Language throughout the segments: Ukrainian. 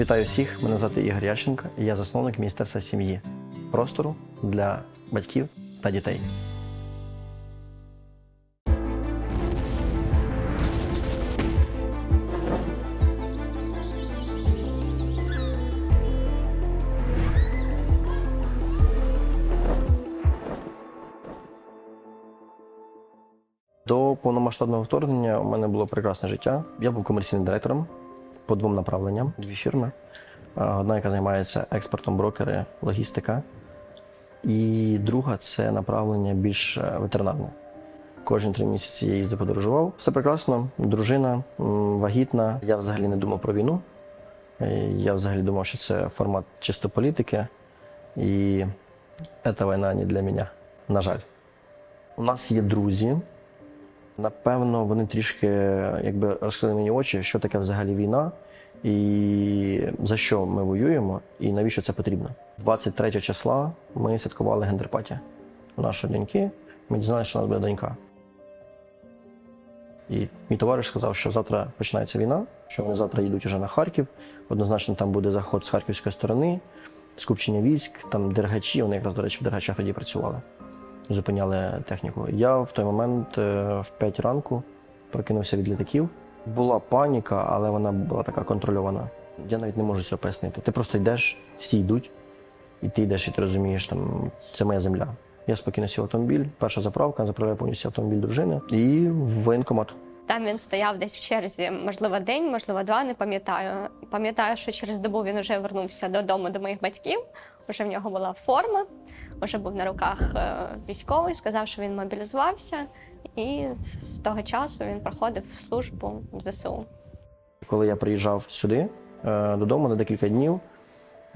Вітаю всіх! Мене звати Ігор Ященко, і я засновник Міністерства сім'ї, простору для батьків та дітей. До повномасштабного вторгнення у мене було прекрасне життя. Я був комерційним директором по двом направленням, дві фірми. Е, Одна, яка займається експортом, брокери, логістика. І друга це направлення більш е, ветеринарне. Кожні три місяці я їздив подорожував. Все прекрасно, дружина вагітна. Я взагалі не думав про війну. Е, Я взагалі думав, що це формат чисто політики. І ця війна не для мене, на жаль. У нас є друзі, Напевно, вони трішки якби розкрили мені очі, що таке взагалі війна, і за що ми воюємо, і навіщо це потрібно. 23 числа ми святкували гендерпаті нашої доньки. Ми дізналися, що у нас буде донька. І мій товариш сказав, що завтра починається війна, що вони завтра їдуть уже на Харків. Однозначно там буде заход з харківської сторони, скупчення військ, там дергачі. Вони якраз, до речі, в дергачах тоді працювали зупиняли техніку. Я в той момент е, в 5 ранку прокинувся від літаків. Була паніка, але вона була така контрольована. Я навіть не можу цього пояснити. Ти просто йдеш, всі йдуть, і ти йдеш, і ти розумієш, там це моя земля. Я спокійно сів автомобіль, перша заправка, заправляю повністю автомобіль дружини і в воєнкомат. Там він стояв десь в черзі, можливо, день, можливо, два, не пам'ятаю. Пам'ятаю, що через добу він вже вернувся додому до моїх батьків. Уже в нього була форма, вже був на руках е, військовий, сказав, що він мобілізувався, і з того часу він проходив службу в ЗСУ. Коли я приїжджав сюди е, додому на декілька днів,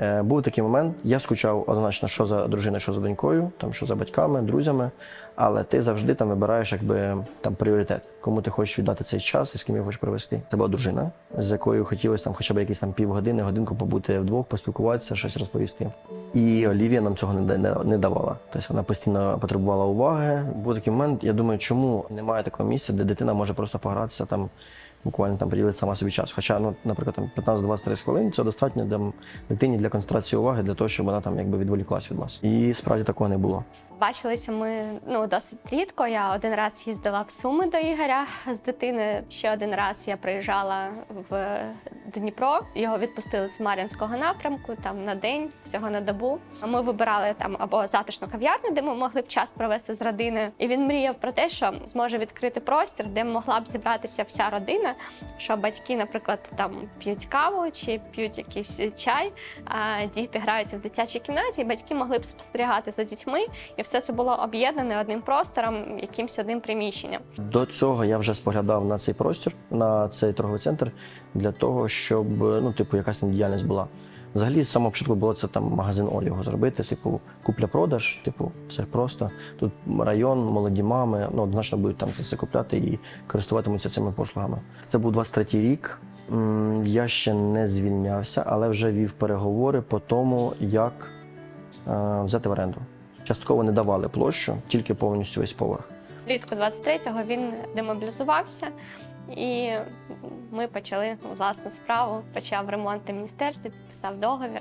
е, був такий момент, я скучав однозначно, що за дружиною, що за донькою, там, що за батьками, друзями, але ти завжди там вибираєш якби, там, пріоритет, кому ти хочеш віддати цей час і з ким я хочеш провести. Це була дружина, з якою хотілося там, хоча б якісь там півгодини, годинку побути вдвох, поспілкуватися, щось розповісти. І Олівія нам цього не, не, давала. Тобто вона постійно потребувала уваги. Був такий момент, я думаю, чому немає такого місця, де дитина може просто погратися там буквально там приділити сама собі час. Хоча, ну, наприклад, там 15-20-30 хвилин це достатньо для дитині для концентрації уваги, для того, щоб вона там якби відволіклась від вас. І справді такого не було. Бачилися ми ну досить рідко. Я один раз їздила в Суми до Ігоря з дитиною. Ще один раз я приїжджала в Дніпро. Його відпустили з Мар'їнського напрямку там на день, всього на добу. Ми вибирали там або затишну кав'ярню, де ми могли б час провести з родиною. І він мріяв про те, що зможе відкрити простір, де могла б зібратися вся родина. Що батьки, наприклад, там п'ють каву чи п'ють якийсь чай, а діти граються в дитячій кімнаті, і батьки могли б спостерігати за дітьми, і все це було об'єднане одним простором, якимось одним приміщенням. До цього я вже споглядав на цей простір, на цей торговий центр для того, щоб ну, типу, якась там діяльність була. Взагалі, з самого початку було це там магазин одягу зробити, типу, купля-продаж, типу, все просто. Тут район, молоді мами, ну, однозначно будуть там це все купляти і користуватимуться цими послугами. Це був 23-й рік. Я ще не звільнявся, але вже вів переговори по тому, як е, взяти в оренду. Частково не давали площу, тільки повністю весь поверх. Влітку 23-го він демобілізувався, і ми почали власну справу. Почав ремонт в міністерстві, підписав договір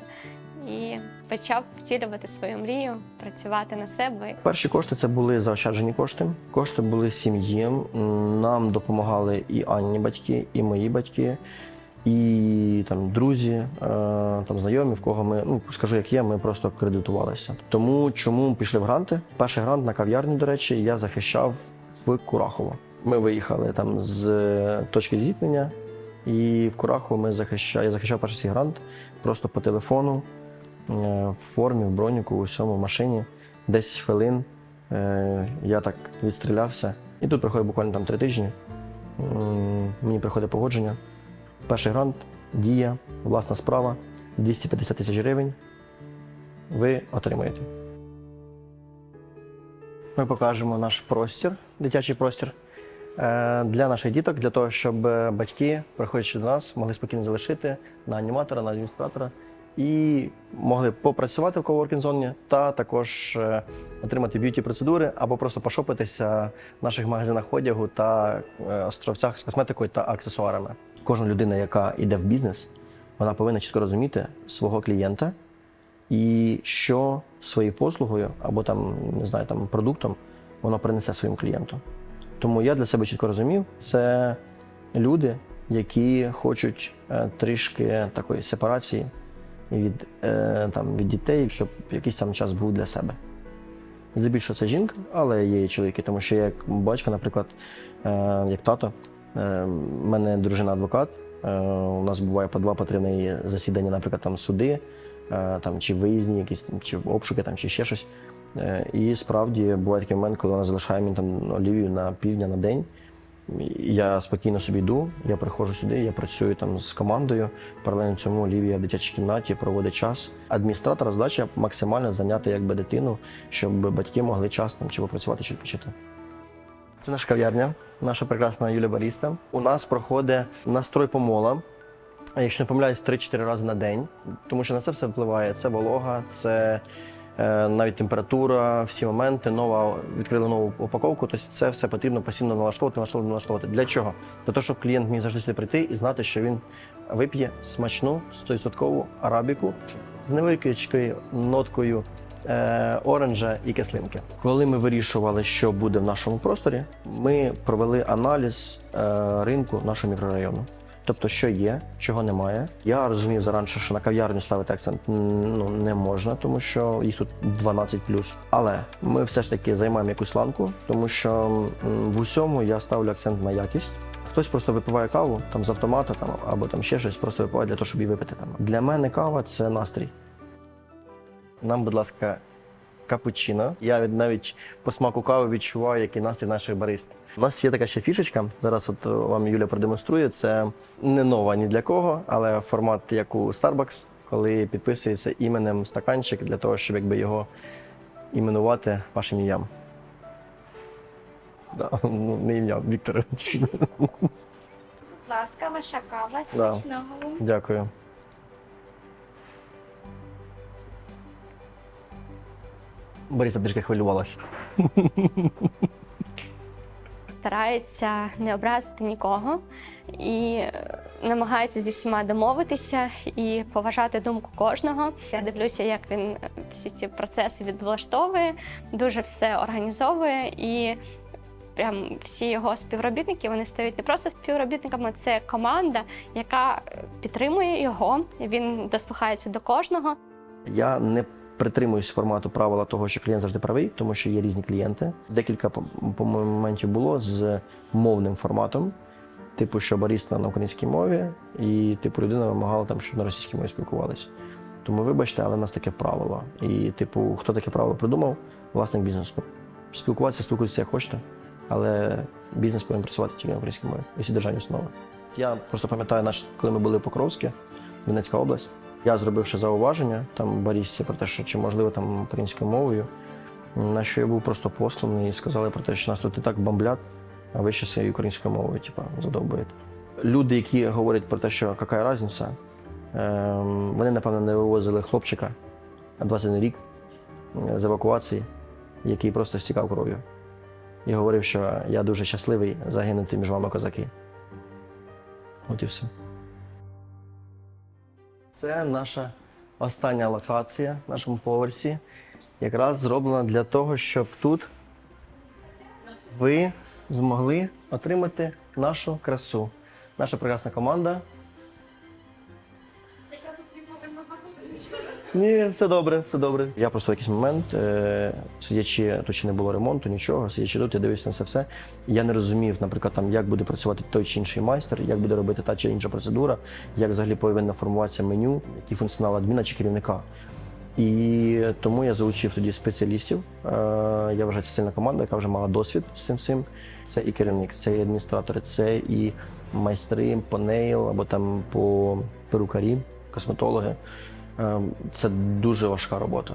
і почав втілювати свою мрію, працювати на себе. Перші кошти це були заощаджені кошти. Кошти були сім'ї. Нам допомагали і Анні батьки, і мої батьки, і там друзі, е, там знайомі, в кого ми, ну скажу, як є, ми просто кредитувалися. Тому чому пішли в гранти? Перший грант на кав'ярні, до речі, я захищав в Курахово. Ми виїхали там з е, точки зіткнення, і в Курахово ми захищали. Я захищав перший грант просто по телефону, е, в формі, в броніку, у всьому машині. 10 хвилин е, я так відстрілявся. І тут проходить буквально там три тижні. Мені приходить погодження. Перший грант, дія, власна справа, 250 тисяч гривень. Ви отримаєте. Ми покажемо наш простір, дитячий простір для наших діток, для того, щоб е, батьки, приходячи до нас, могли спокійно залишити на аніматора, на адміністратора і могли попрацювати в коворкінг-зоні та також е, отримати б'юті процедури або просто пошопитися в наших магазинах одягу та е, островцях з косметикою та аксесуарами. Кожна людина, яка йде в бізнес, Вона повинна чітко розуміти свого клієнта і що своєю послугою або там, не знаю, там продуктом воно принесе своєму клієнту. Тому я для себе чітко розумів, це люди, які хочуть е, трішки такої сепарації від, е, там, від дітей, щоб якийсь там час був для себе. Здебільшого це жінка, але є і чоловіки, тому що як батько, наприклад, е, як тато, в мене дружина адвокат. Е, у нас буває по два по засідання, наприклад, там суди, там, чи виїзні, якісь, чи обшуки, там, чи ще щось. Е, і справді буває такий момент, коли вона залишає мені там Олівію на півдня на день. Я спокійно собі йду, я приходжу сюди, я працюю там з командою. Паралельно цьому Олівія в дитячій кімнаті проводить час. Адміністратора задача максимально зайняти якби дитину, щоб батьки могли час там чи попрацювати, чи відпочити. Це наша кав'ярня, наша прекрасна Юля Баріста. У нас проходить настрой помола. Якщо не помиляюсь, 3-4 рази на день, тому що на це все впливає. Це волога, це навіть температура, всі моменти, нова відкрили нову упаковку. Тобто це все потрібно постійно налаштовувати, налаштовувати, налаштовувати. Для чого? Для того, щоб клієнт міг завжди сюди прийти і знати, що він вип'є смачну 100% арабіку з невеликою ноткою е, оранжа і кислинки. Коли ми вирішували, що буде в нашому просторі, ми провели аналіз е, ринку нашого мікрорайону. Тобто, що є, чого немає. Я розумів заранше, що на кав'ярню ставити акцент ну, не можна, тому що їх тут 12 Але ми все ж таки займаємо якусь ланку, тому що в усьому я ставлю акцент на якість. Хтось просто випиває каву там з автомата там, або там ще щось, просто випиває для того, щоб її випити. Там. Для мене кава це настрій. Нам, будь ласка, капучино. Я навіть по смаку кави відчуваю, який настрій наших барист. У нас є така ще фішечка. Зараз от е, вам Юля продемонструє. Це не нова ні для кого, але формат як у Starbucks, коли підписується іменем стаканчик для того, щоб якби його іменувати вашим ім'ям. Да, ну, не ім'ям, Вікторович. Будь ласка, ваша кава Да. смачного. Дякую. Бориса трішки хвилювалася. Старається не образити нікого і е, намагається зі всіма домовитися і поважати думку кожного. Я дивлюся, як він е, всі ці процеси відвлаштовує, дуже все організовує і. Прям всі його співробітники вони стають не просто співробітниками, це команда, яка е, підтримує його. Він дослухається до кожного. Я не притримуюсь формату правила того, що клієнт завжди правий, тому що є різні клієнти. Декілька по- моментів було з мовним форматом, типу, що баріста на українській мові, і типу людина вимагала там, щоб на російській мові спілкувалися. Тому вибачте, але в нас таке правило. І, типу, хто таке правило придумав? Власник бізнесу. Спілкуватися, спілкуйтеся як хочете, але бізнес повинен працювати тільки на українській мові, і всі державні установи. Я просто пам'ятаю, коли ми були в Покровське, Донецька область. Я зробив ще зауваження там барісті про те, що чи можливо там українською мовою. На що я був просто посланий і сказали про те, що нас тут і так бомблять, а ви ще своєю українською мовою, типа, задовбуєте. Люди, які говорять про те, що яка різниця, ем, вони, напевно, не вивозили хлопчика на 21 рік е, з евакуації, який просто стікав кров'ю. І говорив, що я дуже щасливий загинути між вами козаки. От і все. Це наша остання локація в нашому поверсі. Якраз зроблена для того, щоб тут ви змогли отримати нашу красу. Наша прекрасна команда. Ні, все добре, все добре. Я просто в якийсь момент, е, сидячи, тут ще не було ремонту, нічого, сидячи тут, я дивився на це все. Я не розумів, наприклад, там, як буде працювати той чи інший майстер, як буде робити та чи інша процедура, як взагалі повинна формуватися меню, який функціонал адміна чи керівника. І тому я залучив тоді спеціалістів. Е, Я вважаю, це сильна команда, яка вже мала досвід з цим всім. Це і керівник, це і адміністратори, це і майстри по нейл або там по перукарі, косметологи. Е, Це дуже важка робота.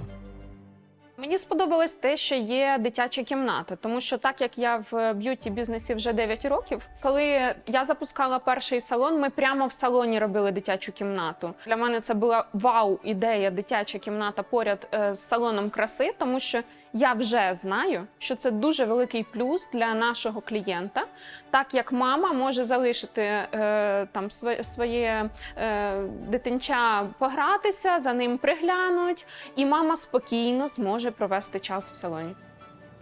Мені сподобалось те, що є дитяча кімната, тому що так як я в б'юті бізнесі вже 9 років, коли я запускала перший салон, ми прямо в салоні робили дитячу кімнату. Для мене це була вау ідея дитяча кімната поряд е, з салоном краси, тому що Я вже знаю, що це дуже великий плюс для нашого клієнта, так як мама може залишити е, там своє, е, дитинча погратися, за ним приглянуть, і мама спокійно зможе провести час в салоні.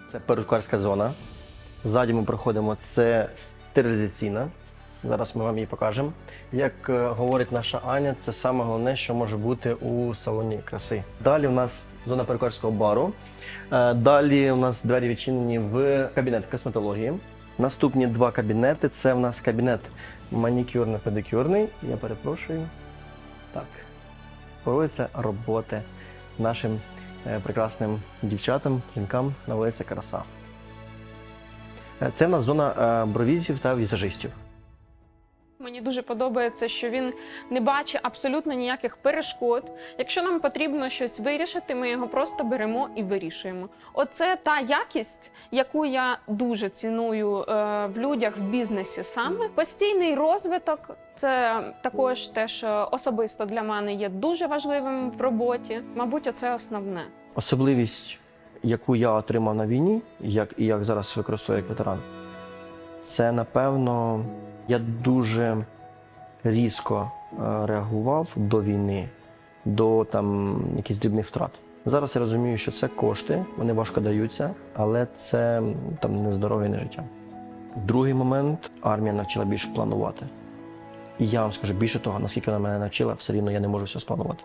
Це перукарська зона. Ззаді ми проходимо це стерилізаційна. Зараз ми вам її покажемо. Як е, говорить наша Аня, це саме головне, що може бути у салоні краси. Далі у нас зона перукарського бару. Е, Далі у нас двері відчинені в кабінет косметології. Наступні два кабінети це в нас кабінет манікюрно-педикюрний. Я перепрошую. Так. Проводяться роботи нашим е, прекрасним дівчатам, жінкам на вулиці Краса. Е, Це в нас зона бровізів та візажистів. Дуже подобається, що він не бачить абсолютно ніяких перешкод. Якщо нам потрібно щось вирішити, ми його просто беремо і вирішуємо. Оце та якість, яку я дуже ціную е, в людях в бізнесі саме. Постійний розвиток це також те, що особисто для мене є дуже важливим в роботі. Мабуть, оце основне. Особливість, яку я отримав на війні, як і як зараз використовую як ветеран, це напевно я дуже різко е, реагував до війни, до там якихось дрібних втрат. Зараз я розумію, що це кошти, вони важко даються, але це там не здоров'я, не життя. Другий момент армія навчила більше планувати. І я вам скажу більше того, наскільки вона мене навчила, все рівно я не можу все спланувати.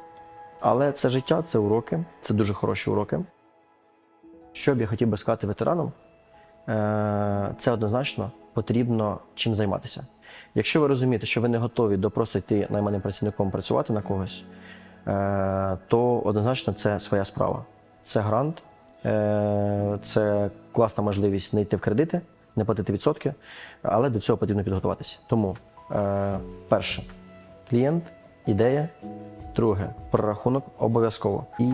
Але це життя, це уроки, це дуже хороші уроки. Що б я хотів би сказати ветеранам, е, це однозначно потрібно чим займатися. Якщо ви розумієте, що ви не готові до просто йти найманим працівником працювати на когось, е, то однозначно це своя справа. Це грант, е, це класна можливість не йти в кредити, не платити відсотки, але до цього потрібно підготуватися. Тому, е, перше, клієнт, ідея, Друге, прорахунок обов'язково. І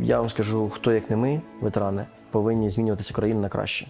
я вам скажу, хто як не ми, ветерани, повинні змінювати цю країну на краще.